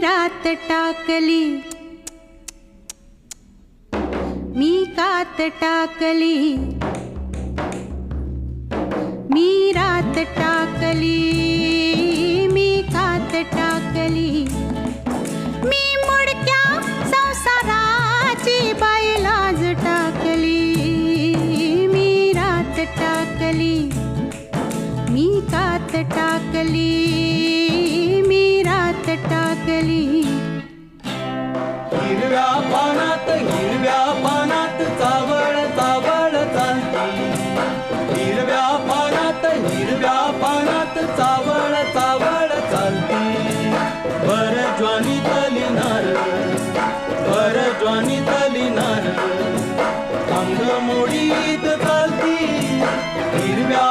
रात टाकली. मी कात टाकली. मी रात टाकली. मी कात टाकली. मी मुडक्या संसाराची बाईलाज टाकली. मी रात टाकली. मी कात टाकली. पाण्यात हिरव्या पानात हिरव्या पानात चावळ चावळ चालते. हिरव्या पानात हिरव्या पानात चावळ चावळ बर ज्वानी तली बर ज्वानी तली अंग मोडीत चालती. हिरव्या